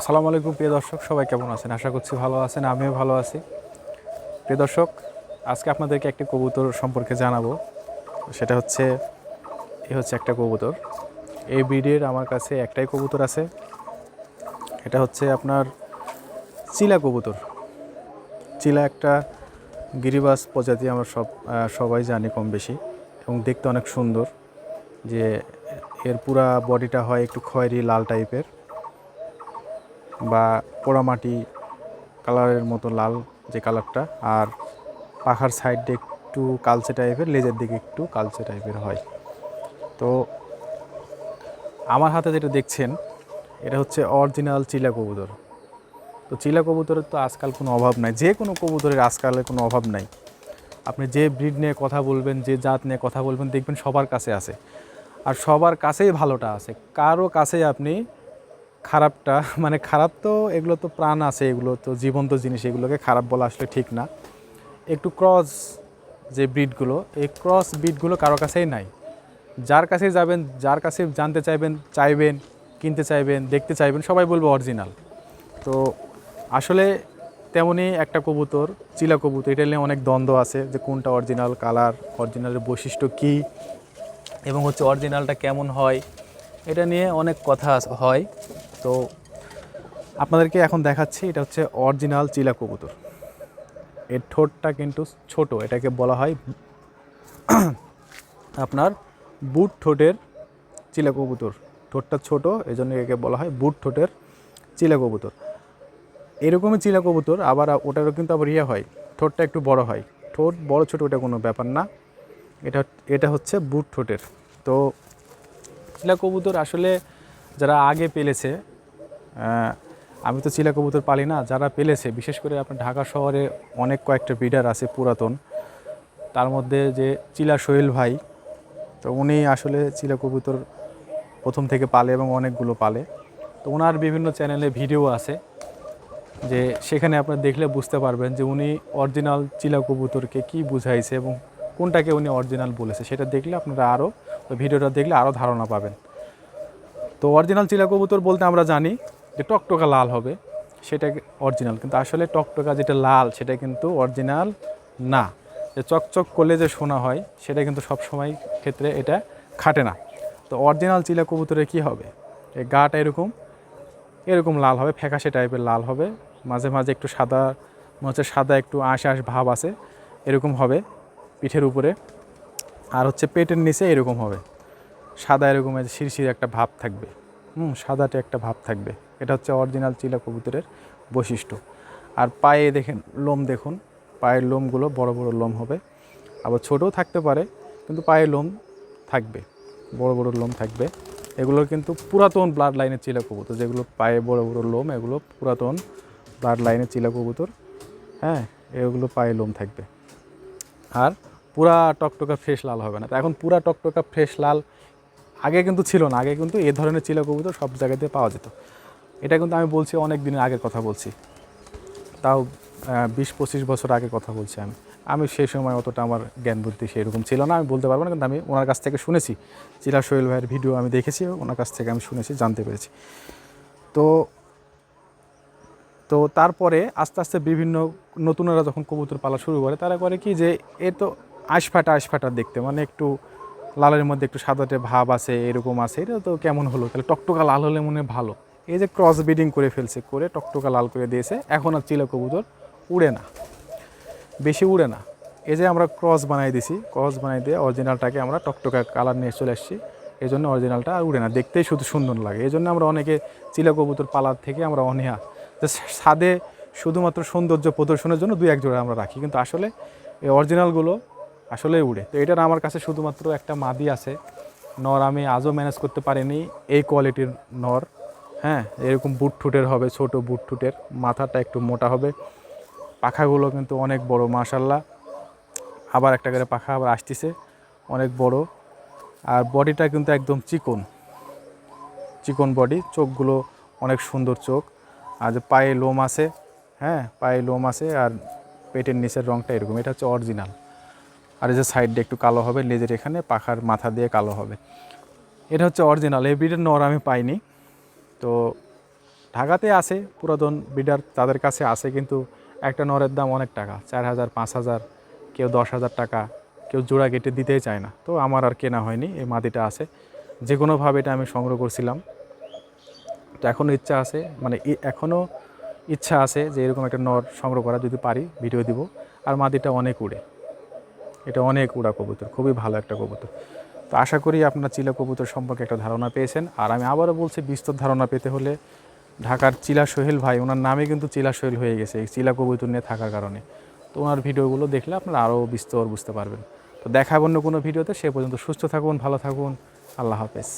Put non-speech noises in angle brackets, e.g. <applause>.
আসসালামু আলাইকুম, প্রিয় দর্শক। সবাই কেমন আছেন? আশা করছি ভালো আছেন, আমিও ভালো আছি। প্রিয় দর্শক, আজকে আপনাদেরকে একটি কবুতর সম্পর্কে জানাব। সেটা হচ্ছে, এ হচ্ছে একটা কবুতর। এই ব্রিডের আমার কাছে একটাই কবুতর আছে। এটা হচ্ছে আপনার চিলা কবুতর। চিলা একটা গিরিবাস প্রজাতি, আমরা সব সবাই জানি কম বেশি এবং দেখতে অনেক সুন্দর যে এর পুরা বডিটা হয় একটু খয়েরি, লাল টাইপের বা পোড়ামাটি কালারের মতো লাল যে কালারটা, আর পাখার সাইড একটু কালচে টাইপের লেজের দিকে একটু কালচে টাইপের হয়। তো আমার হাতে যেটা দেখছেন, এটা হচ্ছে অরিজিনাল চিলা কবুতর। তো চিলা কবুতরের তো আজকাল কোনো অভাব নাই, যে কোনো কবুতরের আজকালের কোনো অভাব নাই। আপনি যে ব্রিড নিয়ে কথা বলবেন, যে জাত নিয়ে কথা বলবেন, দেখবেন সবার কাছে আছে। আর সবার কাছেই ভালোটা আছে। কারও কাছেই আপনি খারাপটা <laughs> মানে খারাপ তো এগুলো তো প্রাণ আছে, এগুলো তো জীবন্ত জিনিস, এগুলোকে খারাপ বলা আসলে ঠিক না। একটু ক্রস যে ব্রিডগুলো এই ক্রস ব্রিডগুলো কারও কাছেই নাই। যার কাছে যাবেন, যার কাছে জানতে চাইবেন চাইবেন, কিনতে চাইবেন, দেখতে চাইবেন, সবাই বলব অরিজিনাল তো আসলে তেমনই একটা কবুতর, চিলা কবুতর, এটা নিয়ে অনেক দ্বন্দ্ব আছে যে কোনটা অরিজিনাল কালার অরিজিনালের বৈশিষ্ট্য কী, এবং হচ্ছে অরিজিনালটা কেমন হয়, এটা নিয়ে অনেক কথা হয়। তো আপনাদেরকে এখন দেখাচ্ছি, এটা হচ্ছে অরিজিনাল চিলা কবুতর। এর ঠোঁটটা কিন্তু ছোট, এটাকে বলা হয় <clears throat> আপনার বুট ঠোঁটের চিলা কবুতর। ঠোঁটটা ছোট এই জন্য একে বলা হয় বুট ঠোঁটের চিলা কবুতর। এরকমই চিলা কবুতর, আবার ওটারও কিন্তু আবার ইয়ে হয়, ঠোঁটটা একটু বড় হয়। ঠোঁট বড়, ছোট ওটা কোনো ব্যাপার না। এটা এটা হচ্ছে বুট ঠোঁটের। তো চিলা কবুতর আসলে যারা আগে পেলেছে আমি তো চিলা কবুতর পালি না, যারা পেলেছে, বিশেষ করে আপনার ঢাকা শহরে অনেক কয়েকটা ব্রিডার আছে পুরাতন। তার মধ্যে যে চিলা সোহেল ভাই, তো উনি আসলে চিলা কবুতর প্রথম থেকে পালে এবং অনেকগুলো পালে। তো ওনার বিভিন্ন চ্যানেলে ভিডিও আছে, যে সেখানে আপনারা দেখলে বুঝতে পারবেন যে উনি অরিজিনাল চিলা কবুতরকে কী বুঝাইছে এবং কোনটাকে উনি অরিজিনাল বলেছে। সেটা দেখলে আপনারা আরও ভিডিওটা দেখলে আরও ধারণা পাবেন। তো অরিজিনাল চিলা কবুতর বলতে আমরা জানি যে টকটকা লাল হবে, সেটা অরিজিনাল কিন্তু আসলে টকটকা যেটা লাল, সেটা কিন্তু অরিজিনাল না। যে চকচক করলে যে শোনা হয়, সেটা কিন্তু সব সময় ক্ষেত্রে এটা খাটে না। তো অরিজিনাল চিলা কবুতরে কি হবে? এই গাটা এরকম এরকম লাল হবে, ফ্যাকাশে টাইপের লাল হবে। মাঝে মাঝে একটু সাদা মনে হচ্ছে সাদা একটু আঁশ আঁশ ভাব আছে, এরকম হবে পিঠের উপরে। আর হচ্ছে পেটের নিচে এরকম হবে। সাদা এরকম শিরশির একটা ভাব থাকবে। হুম, সাদাটে একটা ভাব থাকবে। এটা হচ্ছে অরিজিনাল চিলা কবুতরের বৈশিষ্ট্য। আর পায়ে দেখেন, লোম দেখুন, পায়ের লোমগুলো বড় বড় লোম হবে। আবার ছোটও থাকতে পারে, কিন্তু পায়ের লোম থাকবে, বড় বড় লোম থাকবে। এগুলোর কিন্তু পুরাতন ব্লাড লাইনের চিলা কবুতর, যেগুলো পায়ে বড় বড় লোম, এগুলো পুরাতন ব্লাড লাইনের চিলা কবুতর হ্যাঁ এগুলো পায়ে লোম থাকবে। আর পুরা টকটকা ফ্রেশ লাল হবে না। তো এখন পুরা টকটকা ফ্রেশ লাল আগে কিন্তু ছিল না, আগে কিন্তু এ ধরনের চিলা কবুতর সব জায়গাতে পাওয়া যেত। এটা কিন্তু আমি বলছি অনেক দিনের আগের কথা বলছি। তাও বিশ পঁচিশ বছর আগে কথা বলছি আমি। আমি সেই সময় অতটা আমার জ্ঞান বুদ্ধি সেরকম ছিল না, আমি বলতে পারব না, কিন্তু আমি ওনার কাছ থেকে শুনেছি। চিলা সোহেল ভাইয়ের ভিডিও আমি দেখেছি, ওনার কাছ থেকে আমি শুনেছি, জানতে পেরেছি। তো তো তারপরে আস্তে আস্তে বিভিন্ন নতুনরা যখন কবুতর পালা শুরু করে, তারা করে কি যে, এ তো আশফাটা আশফাটা দেখতে মানে একটু লালের মধ্যে একটু সাদাটে ভাব আছে, এরকম আছে। এটা তো কেমন হলো? তাহলে টকটকা লাল হলে মনে ভালো। এই যে ক্রস ব্রিডিং করে ফেলছে, করে টকটকা লাল করে দিয়েছে, এখন আর চিলা কবুতর উড়ে না। বেশি উড়ে না। এই যে আমরা ক্রস বানাই দিছি ক্রস বানাই দিয়ে অরিজিনালটাকে আমরা টকটকা কালার নিয়ে চলে আসছি। এই জন্য অরিজিনালটা আর উড়ে না, দেখতেই শুধু সুন্দর লাগে। এই জন্য আমরা অনেকে চিলা কবুতর পালার থেকে আমরা অনীহা, যে ছাদে শুধুমাত্র সৌন্দর্য প্রদর্শনের জন্য দুই এক জোড়া আমরা রাখি। কিন্তু আসলে এই অরিজিনালগুলো আসলে উড়ে। তো এটার আমার কাছে শুধুমাত্র একটা মাদি আছে। নর আমি আজও ম্যানেজ করতে পারিনি। এই কোয়ালিটির নর হ্যাঁ? এরকম বুট ঠুটের হবে, ছোট বুট ঠুটের। মাথাটা একটু মোটা হবে। পাখাগুলো কিন্তু অনেক বড়, মাশাল্লাহ। আবার একটা করে পাখা আবার আসতেছে, অনেক বড়। আর বডিটা কিন্তু একদম চিকন। চিকন বডি চোখগুলো অনেক সুন্দর চোখ। আর যে পায়ে লোম আছে হ্যাঁ? পায়ে লোম আছে আর পেটের নিচের রঙটা এরকম। এটা হচ্ছে অরিজিনাল আর এই যে সাইডটা একটু কালো হবে, লেজের এখানে, পাখার মাথা দিয়ে কালো হবে। এটা হচ্ছে অরিজিনাল এই ব্রিডের নর আমি পাইনি। তো ঢাকাতে আছে, পুরাতন বিডার তাদের কাছে আছে, কিন্তু একটা নরের দাম অনেক টাকা, চার হাজার, পাঁচ হাজার, কেউ দশ হাজার টাকা, কেউ জোড়া কেটে দিতেই চায় না। তো আমার আর কেনা হয়নি, এই মাদিটা আছে। যে কোনোভাবে এটা আমি সংগ্রহ করছিলাম। তো এখনও ইচ্ছা আছে মানে এখনও ইচ্ছা আছে যে এরকম একটা নর সংগ্রহ করা যদি পারি, ভিডিও দিব। আর মাদিটা অনেক উড়ে। এটা অনেক উড়া কবুতর, খুবই ভালো একটা কবুতর। তো আশা করি আপনারা চিলা কবুতর সম্পর্কে একটা ধারণা পেয়েছেন। আর আমি আবারও বলছি, বিস্তর ধারণা পেতে হলে ঢাকার চিলা সোহেল ভাই, ওনার নামে কিন্তু চিলা সোহেল হয়ে গেছে এই চিলা কবুতর নিয়ে থাকার কারণে। তো ওনার ভিডিওগুলো দেখলে আপনারা আরও বিস্তর বুঝতে পারবেন। তো দেখাবো অন্য কোনো ভিডিওতে, সে পর্যন্ত সুস্থ থাকুন, ভালো থাকুন, আল্লাহ হাফেজ।